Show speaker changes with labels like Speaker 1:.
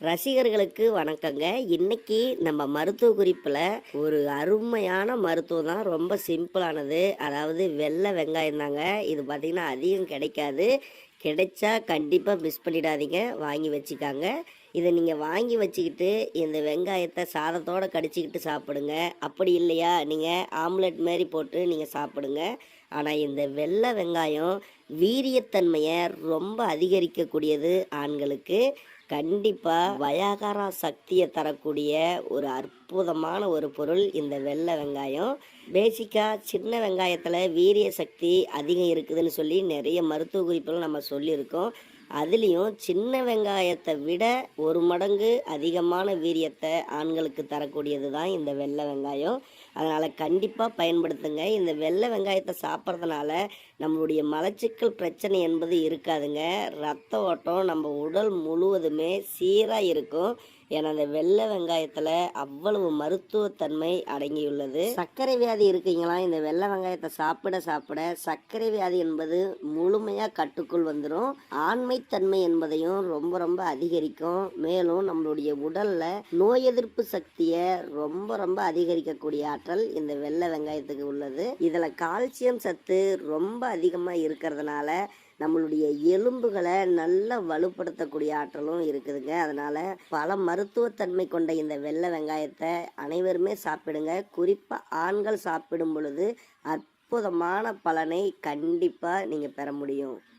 Speaker 1: ரசிகர்களுக்கு வணக்கங்க. இன்னைக்கு நம்ம மருத்துவ குறிப்பில் ஒரு அருமையான மருத்துவம் தான். ரொம்ப சிம்பிளானது. அதாவது வெள்ளை வெங்காயம் தாங்க. இது பார்த்திங்கன்னா அதிகம் கிடைக்காது. கிடைச்சா கண்டிப்பாக மிஸ் பண்ணிடாதீங்க. வாங்கி வச்சுக்காங்க. இதை நீங்கள் வாங்கி வச்சுக்கிட்டு இந்த வெங்காயத்தை சாதத்தோடு கடிச்சிக்கிட்டு சாப்பிடுங்க. அப்படி இல்லையா? நீங்கள் ஆம்லெட் மாதிரி போட்டு நீங்கள் சாப்பிடுங்க. ஆனால் இந்த வெள்ளை வெங்காயம் வீரியத்தன்மையை ரொம்ப அதிகரிக்கக்கூடியது ஆண்களுக்கு. கண்டிப்பாக வயாகாரா சக்தியை தரக்கூடிய ஒரு அற்புதமான ஒரு பொருள் இந்த வெள்ளை வெங்காயம். பேசிக்காக சின்ன வெங்காயத்தில் வீரிய சக்தி அதிகம் இருக்குதுன்னு சொல்லி நிறைய மருத்துவ குறிப்புகள் நம்ம சொல்லியிருக்கோம். அதுலேயும் சின்ன வெங்காயத்தை விட ஒரு மடங்கு அதிகமான வீரியத்தை ஆண்களுக்கு தரக்கூடியது தான் இந்த வெள்ளை வெங்காயம். அதனால் கண்டிப்பாக பயன்படுத்துங்க. இந்த வெள்ளை வெங்காயத்தை சாப்பிட்றதுனால நம்மளுடைய மலச்சிக்கல் பிரச்சனை என்பது இருக்காதுங்க. ரத்த ஓட்டம் நம்ம உடல் முழுவதுமே சீராக இருக்கும். ஏன்னா அந்த வெள்ளை வெங்காயத்தில் அவ்வளவு மருத்துவத்தன்மை அடங்கியுள்ளது. சர்க்கரை வியாதி இருக்கீங்களா? இந்த வெள்ளை வெங்காயத்தை சாப்பிட சாப்பிட சர்க்கரை வியாதி என்பது முழுமையாக கட்டுக்குள் வந்துடும் ஆண்மை ஆண்மைத்தன்மை என்பதையும் ரொம்ப ரொம்ப அதிகரிக்கும். மேலும் நம்மளுடைய உடல்ல நோய் எதிர்ப்பு சக்தியை ரொம்ப ரொம்ப அதிகரிக்கக்கூடிய ஆற்றல் இந்த வெள்ளை வெங்காயத்துக்கு உள்ளது. இதில் கால்சியம் சத்து ரொம்ப அதிகமாக இருக்கிறதுனால நம்மளுடைய எலும்புகளை நல்லா வலுப்படுத்தக்கூடிய ஆற்றலும் இருக்குதுங்க. அதனால பல மருத்துவத்தன்மை கொண்ட இந்த வெள்ளை வெங்காயத்தை அனைவருமே சாப்பிடுங்க. குறிப்பாக ஆண்கள் சாப்பிடும் பொழுது அற்புதமான பலனை கண்டிப்பாக நீங்கள் பெற முடியும்.